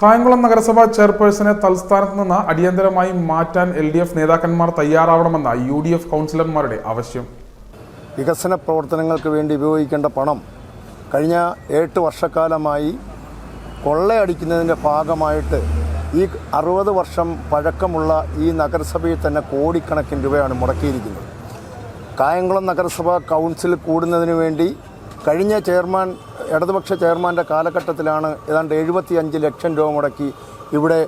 കായംകുളം നഗരസഭ ചെയർപേഴ്സണെ തൽസ്ഥാനത്ത് നിന്ന് അടിയന്തരമായി മാറ്റാൻ എൽ ഡി എഫ് നേതാക്കന്മാർ തയ്യാറാവണമെന്ന യു ഡി എഫ് കൗൺസിലർമാരുടെ ആവശ്യം. വികസന പ്രവർത്തനങ്ങൾക്ക് വേണ്ടി ഉപയോഗിക്കേണ്ട പണം കഴിഞ്ഞ എട്ട് വർഷക്കാലമായി കൊള്ളയടിക്കുന്നതിന്റെ ഭാഗമായിട്ട് ഈ അറുപത് വർഷം പഴക്കമുള്ള ഈ നഗരസഭയിൽ തന്നെ കോടിക്കണക്കിന് രൂപയാണ് മുടക്കിയിരിക്കുന്നത്. കായംകുളം നഗരസഭ കൗൺസിൽ കൂടുന്നതിന് വേണ്ടി കഴിഞ്ഞ ചെയർമാൻ ഇടതുപക്ഷ ചെയർമാന്റെ കാലഘട്ടത്തിലാണ് ഏതാണ്ട് എഴുപത്തി അഞ്ച് ലക്ഷം രൂപ മുടക്കി ഇവിടെ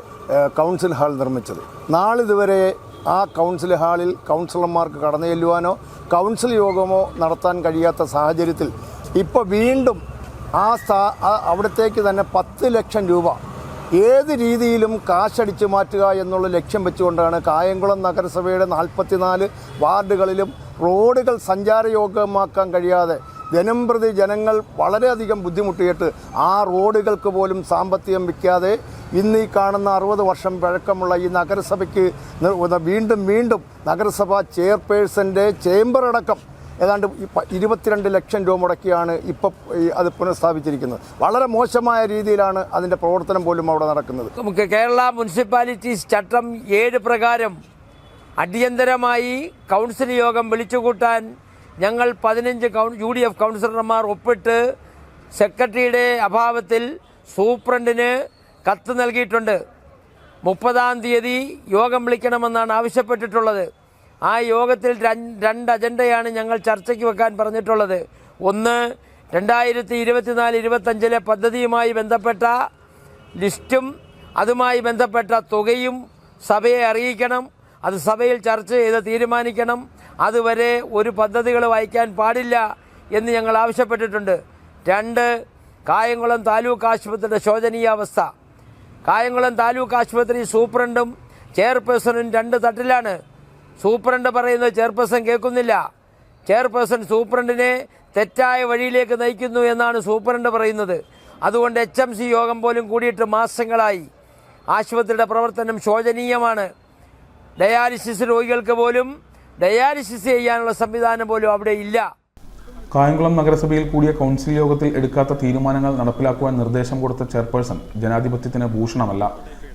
കൗൺസിൽ ഹാൾ നിർമ്മിച്ചത്. നാളിതുവരെ ആ കൗൺസിൽ ഹാളിൽ കൗൺസിലർമാർക്ക് കടന്നു ചെല്ലുവാനോ കൗൺസിൽ യോഗമോ നടത്താൻ കഴിയാത്ത സാഹചര്യത്തിൽ ഇപ്പോൾ വീണ്ടും ആ സ്ഥാ അവിടത്തേക്ക് തന്നെ പത്ത് ലക്ഷം രൂപ ഏത് രീതിയിലും കാശടിച്ചു മാറ്റുക എന്നുള്ള ലക്ഷ്യം വെച്ചുകൊണ്ടാണ് കായംകുളം നഗരസഭയുടെ നാൽപ്പത്തിനാല് വാർഡുകളിലും റോഡുകൾ സഞ്ചാരയോഗ്യമാക്കാൻ കഴിയാതെ ദിനംപ്രതി ജനങ്ങൾ വളരെയധികം ബുദ്ധിമുട്ടിയിട്ട് ആ റോഡുകൾക്ക് പോലും സാമ്പത്തികം വിൽക്കാതെ ഇന്ന് ഈ കാണുന്ന അറുപത് വർഷം പഴക്കമുള്ള ഈ നഗരസഭയ്ക്ക് വീണ്ടും വീണ്ടും നഗരസഭ ചെയർപേഴ്സന്റെ ചേംബറടക്കം ഏതാണ്ട് ഇരുപത്തിരണ്ട് ലക്ഷം രൂപ മുടക്കിയാണ് ഇപ്പോൾ അത് പുനഃസ്ഥാപിച്ചിരിക്കുന്നത്. വളരെ മോശമായ രീതിയിലാണ് അതിന്റെ പ്രവർത്തനം പോലും അവിടെ നടക്കുന്നത്. നമുക്ക് കേരള മുനിസിപ്പാലിറ്റീസ് ചട്ടം ഏഴ് പ്രകാരം അടിയന്തരമായി കൗൺസിൽ യോഗം വിളിച്ചുകൂട്ടാൻ ഞങ്ങൾ പതിനഞ്ച് യു ഡി എഫ് കൗൺസിലർമാർ ഒപ്പിട്ട് സെക്രട്ടറിയുടെ അഭാവത്തിൽ സൂപ്രണ്ടിന് കത്ത് നൽകിയിട്ടുണ്ട്. മുപ്പതാം തീയതി യോഗം വിളിക്കണമെന്നാണ് ആവശ്യപ്പെട്ടിട്ടുള്ളത്. ആ യോഗത്തിൽ രണ്ട് അജണ്ടയാണ് ഞങ്ങൾ ചർച്ചയ്ക്ക് വെക്കാൻ പറഞ്ഞിട്ടുള്ളത്. ഒന്ന് രണ്ടായിരത്തി ഇരുപത്തിനാല് ഇരുപത്തഞ്ചിലെ പദ്ധതിയുമായി ബന്ധപ്പെട്ട ലിസ്റ്റും അതുമായി ബന്ധപ്പെട്ട തുകയും സഭയെ അറിയിക്കണം. അത് സഭയിൽ ചർച്ച ചെയ്ത് തീരുമാനിക്കണം. അതുവരെ ഒരു പദ്ധതികൾ വായിക്കാൻ പാടില്ല എന്ന് ഞങ്ങൾ ആവശ്യപ്പെട്ടിട്ടുണ്ട്. രണ്ട് കായംകുളം താലൂക്ക് ആശുപത്രിയുടെ ശോചനീയാവസ്ഥ. കായംകുളം താലൂക്ക് ആശുപത്രി സൂപ്രണ്ടും ചെയർപേഴ്സണും രണ്ട് തട്ടിലാണ്. സൂപ്രണ്ട് പറയുന്നത് ചെയർപേഴ്സൺ കേൾക്കുന്നില്ല. ചെയർപേഴ്സൺ സൂപ്രണ്ടിനെ തെറ്റായ വഴിയിലേക്ക് നയിക്കുന്നു എന്നാണ് സൂപ്രണ്ട് പറയുന്നത്. അതുകൊണ്ട് എച്ച് എം സി യോഗം പോലും കൂടിയിട്ട് മാസങ്ങളായി ആശുപത്രിയുടെ പ്രവർത്തനം ശോചനീയമാണ്. ഡയാലിസിസ് രോഗികൾക്ക് പോലും ഡയാലിസിസ് ചെയ്യാനുള്ള സംവിധാനം പോലും അവിടെ ഇല്ല. കായംകുളം നഗരസഭയിൽ കൂടിയ കൗൺസിൽ യോഗത്തിൽ എടുക്കാത്ത തീരുമാനങ്ങൾ നടപ്പിലാക്കുവാൻ നിർദ്ദേശം കൊടുത്ത ചെയർപേഴ്സൺ ജനാധിപത്യത്തിന് ഭൂഷണമല്ല.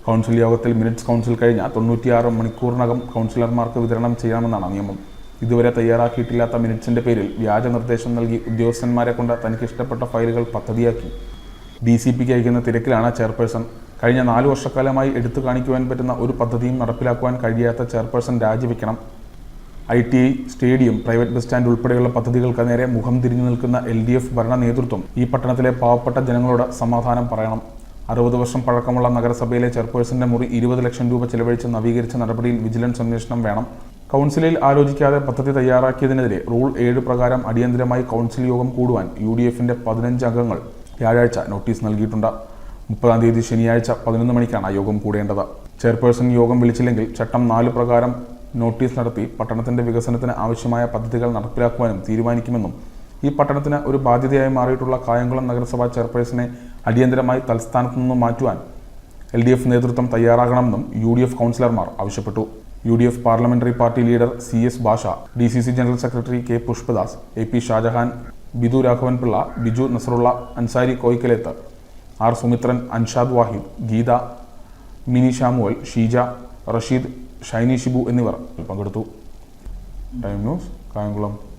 കൗൺസിൽ യോഗത്തിൽ മിനിറ്റ്സ് കൗൺസിൽ കഴിഞ്ഞ തൊണ്ണൂറ്റിയാറ് മണിക്കൂറിനകം കൗൺസിലർമാർക്ക് വിതരണം ചെയ്യണമെന്നാണ് നിയമം. ഇതുവരെ തയ്യാറാക്കിയിട്ടില്ലാത്ത മിനിറ്റ്സിന്റെ പേരിൽ വ്യാജ നിർദ്ദേശം നൽകി ഉദ്യോഗസ്ഥന്മാരെ കൊണ്ട് തനിക്ക് ഇഷ്ടപ്പെട്ട ഫയലുകൾ പദ്ധതിയാക്കി. ഡി സി പിക്ക് അയക്കുന്ന തിരക്കിലാണ് ചെയർപേഴ്സൺ. കഴിഞ്ഞ നാല് വർഷക്കാലമായി എടുത്തു കാണിക്കുവാൻ പറ്റുന്ന ഒരു പദ്ധതിയും നടപ്പിലാക്കുവാൻ കഴിയാത്ത chairperson രാജിവെക്കണം. I T stadium private bus stand ഉൾപ്പെടെയുള്ള പദ്ധതികൾക്ക് നേരെ മുഖം തിരിഞ്ഞു നിൽക്കുന്ന എൽ ഡി എഫ് ഭരണ നേതൃത്വം ഈ പട്ടണത്തിലെ പാവപ്പെട്ട ജനങ്ങളോട് സമാധാനം പറയണം. അറുപത് വർഷം പഴക്കമുള്ള നഗരസഭയിലെ ചെയർപേഴ്സന്റെ മുറി ഇരുപത് ലക്ഷം രൂപ ചെലവഴിച്ച് നവീകരിച്ച നടപടിയിൽ വിജിലൻസ് അന്വേഷണം വേണം. കൗൺസിലിൽ ആലോചിക്കാതെ പദ്ധതി തയ്യാറാക്കിയതിനെതിരെ റൂൾ ഏഴ് പ്രകാരം അടിയന്തരമായി കൗൺസിൽ യോഗം കൂടുവാൻ യു ഡി എഫിന്റെ പതിനഞ്ച് അംഗങ്ങൾ വ്യാഴാഴ്ച നോട്ടീസ് നൽകിയിട്ടുണ്ട്. മുപ്പതാം തീയതി ശനിയാഴ്ച പതിനൊന്ന് മണിക്കാണ് യോഗം കൂടേണ്ടത്. ചെയർപേഴ്സൺ യോഗം വിളിച്ചില്ലെങ്കിൽ ചട്ടം നാല് പ്രകാരം നോട്ടീസ് നടത്തി പട്ടണത്തിന്റെ വികസനത്തിന് ആവശ്യമായ പദ്ധതികൾ നടപ്പിലാക്കുവാനും തീരുമാനിക്കുമെന്നും ഈ പട്ടണത്തിന് ഒരു ബാധ്യതയായി മാറിയിട്ടുള്ള കായംകുളം നഗരസഭാ ചെയർപേഴ്സണെ അടിയന്തരമായി തൽസ്ഥാനത്തു നിന്നും മാറ്റുവാൻ എൽ ഡി എഫ് നേതൃത്വം തയ്യാറാകണമെന്നും യു ഡി എഫ് കൗൺസിലർമാർ ആവശ്യപ്പെട്ടു. U D F parliamentary party leader C S Basha D C C general secretary K Pushpadas A P Shajahan Bidu Raghavan Pillai Biju Nasarulla Ansari Koikkalethu R Sumithran Anshad Vahid Geetha Mini Samuel Sheeja Rasheed Shiny Shibu എന്നിവർ പങ്കെടുത്തു. Time news Kayamkulam.